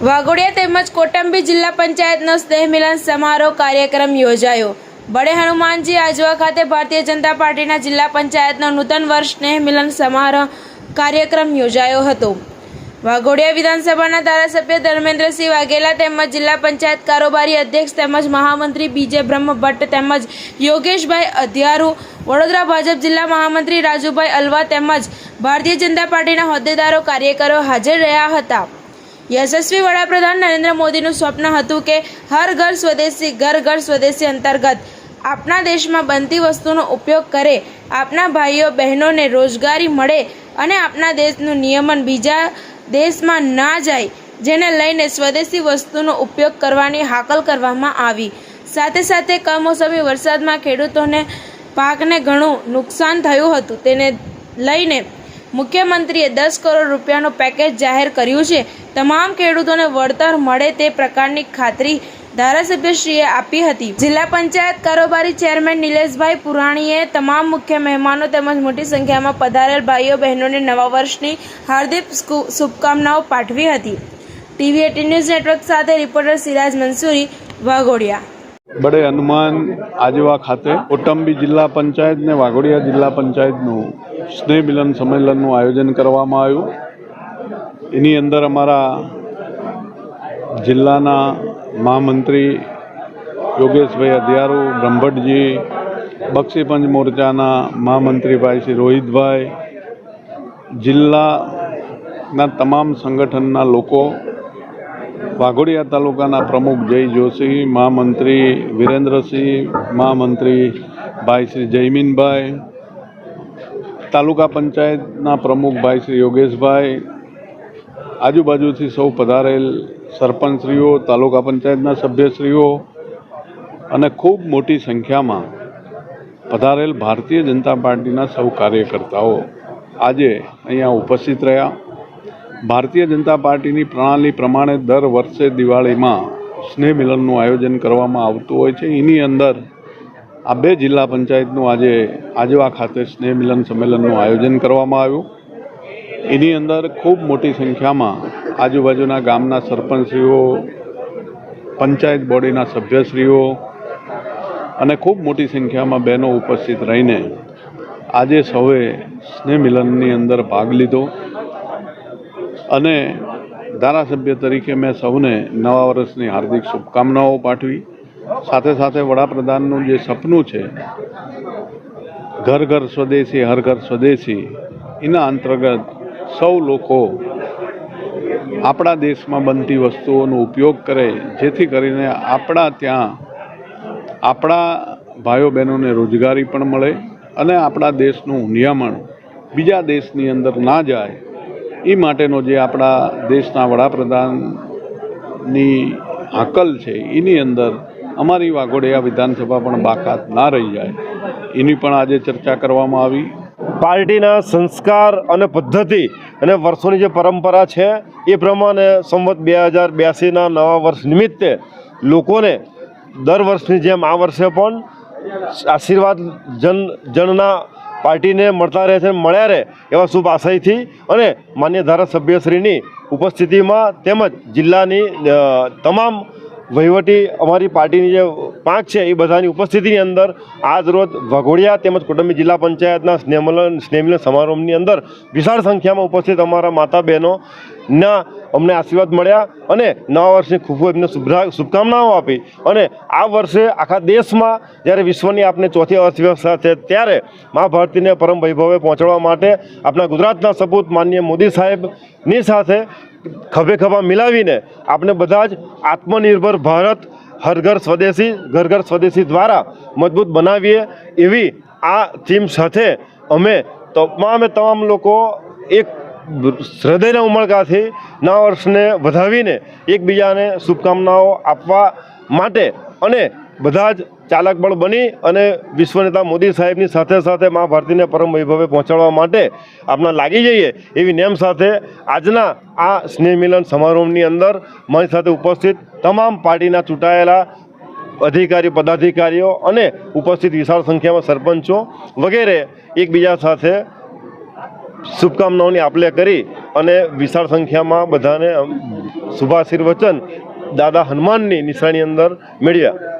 વાઘોડિયા તેમજ કોટંબી જિલ્લા પંચાયતનો સ્નેહ મિલન સમારોહ કાર્યક્રમ યોજાયો. બડે હનુમાનજી આજવા ખાતે ભારતીય જનતા પાર્ટીના જિલ્લા પંચાયતનો નૂતન વર્ષ સ્નેહ મિલન સમારોહ કાર્યક્રમ યોજાયો હતો. વાઘોડિયા વિધાનસભાના ધારાસભ્ય ધર્મેન્દ્રસિંહ વાઘેલા તેમજ જિલ્લા પંચાયત કારોબારી અધ્યક્ષ તેમજ મહામંત્રી બીજે બ્રહ્મ ભટ્ટ તેમજ યોગેશભાઈ અધ્યારુ, વડોદરા ભાજપ જિલ્લા મહામંત્રી રાજુભાઈ અલવા તેમજ ભારતીય જનતા પાર્ટીના હોદ્દેદારો કાર્યકરો હાજર રહ્યા હતા. યશસ્વી વડાપ્રધાન નરેન્દ્ર મોદીનું સ્વપ્ન હતું કે હર ઘર સ્વદેશી, ઘર ઘર સ્વદેશી અંતર્ગત આપણા દેશમાં બનતી વસ્તુનો ઉપયોગ કરે, આપના ભાઈઓ, બહેનોને રોજગારી મળે અને આપણા દેશનું નિયમન બીજા દેશમાં ના જાય, જેને લઈને સ્વદેશી વસ્તુનો ઉપયોગ કરવાની હાકલ કરવામાં આવી. સાથે સાથે કમોસમી વરસાદમાં ખેડૂતોને પાકને ઘણું નુકસાન થયું હતું. તેને લઈને મુખ્યમંત્રીએ દસ કરોડ રૂપિયાનું પેકેજ જાહેર કર્યું છે. તમામ ખેડૂતોને વળતર મળે તે પ્રકારની ખાતરી ધારાસભ્યશ્રીએ આપી હતી. જિલ્લા પંચાયત કારોબારી ચેરમેન નિલેશભાઈ પુરાણીએ તમામ મુખ્ય મહેમાનો તેમજ મોટી સંખ્યામાં પધારેલ ભાઈઓ, બહેનોને નવા વર્ષની હાર્દિક શુભકામનાઓ પાઠવી હતી. ટીવી એટી ન્યૂઝ નેટવર્ક સાથે રિપોર્ટર સિરાજ મંસૂરી, વાઘોડિયા. બડે હનુમાન આજવા ખાતે કોટંબી જિલ્લા પંચાયત ને વાઘોડિયા જિલ્લા પંચાયતનું સ્નેહ મિલન સંમેલનનું આયોજન કરવામાં આવ્યું. એની અંદર અમારા જિલ્લાના મહામંત્રી યોગેશભાઈ અધિયારુ બ્રહ્મભટ્ટજી, બક્ષીપંચ મોરચાના મહામંત્રી ભાઈ શ્રી રોહિતભાઈ, જિલ્લાના તમામ સંગઠનના લોકો, વાઘોડિયા તાલુકાના પ્રમુખ જય જોશી, મહામંત્રી વિરેન્દ્રસિંહ, મહામંત્રી ભાઈ શ્રી જયમીનભાઈ તાલુકા પંચાયતના પ્રમુખભાઈ શ્રી યોગેશભાઈ, આજુબાજુથી સૌ પધારેલ સરપંચશ્રીઓ, તાલુકા પંચાયતના સભ્યશ્રીઓ અને ખૂબ મોટી સંખ્યામાં પધારેલ ભારતીય જનતા પાર્ટીના સૌ કાર્યકર્તાઓ આજે અહીંયા ઉપસ્થિત રહ્યા. ભારતીય જનતા પાર્ટીની પ્રણાલી પ્રમાણે દર વર્ષે દિવાળીમાં સ્નેહ મિલનનું આયોજન કરવામાં આવતું હોય છે. એની અંદર આ બે જિલ્લા પંચાયતનું આજે આજવા ખાતે સ્નેહ મિલન સંમેલનનું આયોજન કરવામાં આવ્યું. એની અંદર ખૂબ મોટી સંખ્યામાં આજુબાજુના ગામના સરપંચશ્રીઓ, પંચાયત બોડીના સભ્યશ્રીઓ અને ખૂબ મોટી સંખ્યામાં બહેનો ઉપસ્થિત રહીને આજે સૌએ સ્નેહ મિલનની અંદર ભાગ લીધો. અને ધારાસભ્ય તરીકે મેં સૌને નવા વર્ષની હાર્દિક શુભકામનાઓ પાઠવી. સાથે સાથે વડાપ્રધાનનું જે સપનું છે, ઘર ઘર સ્વદેશી, હર ઘર સ્વદેશી, એના અંતર્ગત સૌ લોકો આપણા દેશમાં બનતી વસ્તુઓનો ઉપયોગ કરે, જેથી કરીને આપણા ત્યાં આપણા ભાઈઓ બહેનોને રોજગારી પણ મળે અને આપણા દેશનું નિયમન બીજા દેશની અંદર ના જાય એ માટેનો જે આપણા દેશના વડાપ્રધાનની હાકલ છે, એની અંદર અમારી વાઘોડિયા વિધાનસભા પણ બાકાત ના રહી જાય. એની પણ આજે ચર્ચા કરવામાં આવી. પાર્ટીના સંસ્કાર અને પદ્ધતિ અને વર્ષોની જે પરંપરા છે, એ પ્રમાણે સંવત બે હજાર બ્યાસીના નવા વર્ષ નિમિત્તે લોકોને દર વર્ષની જેમ આ વર્ષે પણ આશીર્વાદ જન, જનના પાર્ટીને મળતા રહે છે, મળ્યા રહે એવા શુભ આશયથી અને માન્ય ધારાસભ્યશ્રીની ઉપસ્થિતિમાં તેમજ જિલ્લાની તમામ વહીવટી અમારી પાર્ટીની જે પાંખ છે એ બધાની ઉપસ્થિતિની અંદર આજ રોજ વઘોડિયા તેમજ કુટુંબી જિલ્લા પંચાયતના સ્નેહમલન સ્નેહમિલન સમારોહની અંદર વિશાળ સંખ્યામાં ઉપસ્થિત અમારા માતા બહેનોના અમને આશીર્વાદ મળ્યા અને નવા વર્ષની ખૂબ એમને શુભકામનાઓ આપી. અને આ વર્ષે આખા દેશમાં જ્યારે વિશ્વની આપને ચોથી અર્થવ્યવસ્થા છે ત્યારે મા ભારતીને પરમ વૈભવે પહોંચાડવા માટે આપણા ગુજરાતના સપૂત માનનીય મોદી સાહેબની સાથે ખભે ખભા મિલાવીને આપણે બધા જ આત્મનિર્ભર ભારત હર ઘર સ્વદેશી ઘર ઘર સ્વદેશી દ્વારા મજબૂત બનાવીએ એવી આ થીમ સાથે અમે તમામે તમામ લોકો એક હૃદયના ઉમળકાથી નવા વર્ષને વધાવીને એકબીજાને શુભકામનાઓ આપવા માટે અને બધા જ ચાલક બળ બની અને વિશ્વ નેતા મોદી સાહેબની સાથે સાથે મા ભારતીને પરમ વૈભવે પહોંચાડવા માટે આપણા લાગી જઈએ એવી નેમ સાથે આજના આ સ્નેહ મિલન સમારોહની અંદર મારી સાથે ઉપસ્થિત તમામ પાર્ટીના ચૂંટાયેલા અધિકારી, પદાધિકારીઓ અને ઉપસ્થિત વિશાળ સંખ્યામાં સરપંચો વગેરે એકબીજા સાથે શુભકામનાઓની આપલે કરી અને વિશાળ સંખ્યામાં બધાને શુભાશીર્વચન દાદા હનુમાનની નિશાની અંદર મેળવ્યા.